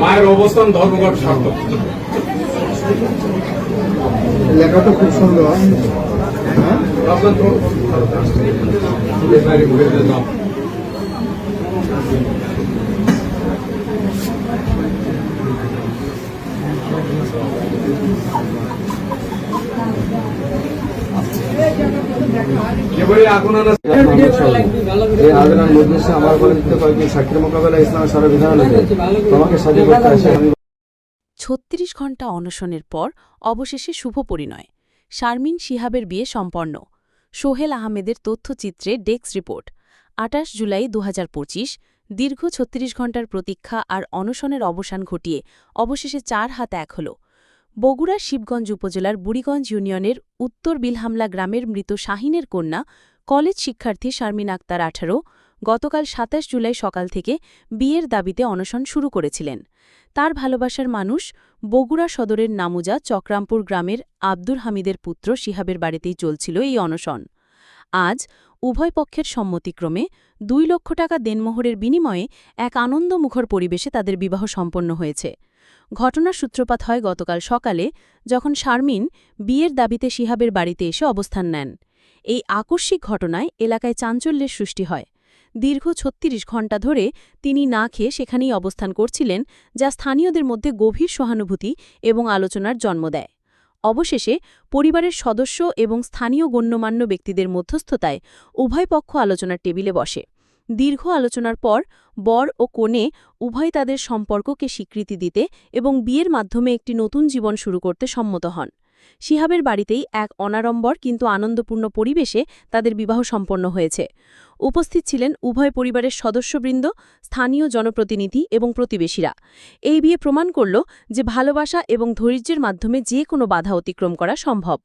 মায়ের অবস্থান ধর্মঘট সার্থক। লেখাটা খুব সুন্দর। হ্যাঁ? আপনার এই আবেদন নির্দেশে আমার পরিচিত কয়েকজন সাক্ষীর মোকাবেলা ইসলামের সারা বিধান তোমাকে সাজু করতে আসে ছত্রিশ ঘণ্টা অনশনের পর অবশেষে শুভ পরিণয়। শারমিন শিহাবের বিয়ে সম্পন্ন। সোহেল আহমেদের তথ্যচিত্রে ডেস্ক রিপোর্ট। আটাশ জুলাই দুহাজার পঁচিশ দীর্ঘ ছত্রিশ ঘণ্টার প্রতীক্ষা আর অনশনের অবসান ঘটিয়ে অবশেষে চার হাত এক হল। বগুড়ার শিবগঞ্জ উপজেলার বুড়িগঞ্জ ইউনিয়নের উত্তর বিলহামলা গ্রামের মৃত শাহিনের কন্যা কলেজ শিক্ষার্থী শারমিন আক্তার আঠারো গতকাল সাতাশ জুলাই সকাল থেকে বিয়ের দাবিতে অনশন শুরু করেছিলেন। তার ভালোবাসার মানুষ বগুড়া সদরের নামুজা চক্রামপুর গ্রামের আব্দুর হামিদের পুত্র শিহাবের বাড়িতেই চলছিল এই অনশন। আজ উভয় পক্ষের সম্মতিক্রমে দুই লক্ষ টাকা দেনমোহরের বিনিময়ে এক আনন্দমুখর পরিবেশে তাদের বিবাহ সম্পন্ন হয়েছে। ঘটনার সূত্রপাত হয় গতকাল সকালে যখন শারমিন বিয়ের দাবিতে শিহাবের বাড়িতে এসে অবস্থান নেন। এই আকস্মিক ঘটনায় এলাকায় চাঞ্চল্যের সৃষ্টি হয়। দীর্ঘ ছত্রিশ ঘণ্টা ধরে তিনি না খেয়ে সেখানেই অবস্থান করছিলেন, যা স্থানীয়দের মধ্যে গভীর সহানুভূতি এবং আলোচনার জন্ম দেয়। অবশেষে পরিবারের সদস্য এবং স্থানীয় গণ্যমান্য ব্যক্তিদের মধ্যস্থতায় উভয় পক্ষ আলোচনার টেবিলে বসে। দীর্ঘ আলোচনার পর বর ও কনে উভয় তাদের সম্পর্ককে স্বীকৃতি দিতে এবং বিয়ের মাধ্যমে একটি নতুন জীবন শুরু করতে সম্মত হন। শিহাবের বাড়িতেই এক অনাড়ম্বর কিন্তু আনন্দপূর্ণ পরিবেশে তাদের বিবাহ সম্পন্ন হয়েছে। উপস্থিত ছিলেন উভয় পরিবারের সদস্যবৃন্দ, স্থানীয় জনপ্রতিনিধি এবং প্রতিবেশীরা। এই বিয়ে প্রমাণ করল যে ভালোবাসা এবং ধৈর্যের মাধ্যমে যে কোনো বাধা অতিক্রম করা সম্ভব।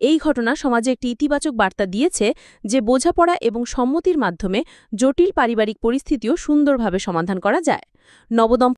এই ঘটনা সমাজে একটি ইতিবাচক বার্তা দিয়েছে যে বোঝাপড়া এবং সম্মতির মাধ্যমে জটিল পারিবারিক পরিস্থিতিও সুন্দরভাবে সমাধান করা যায়। নবদম্প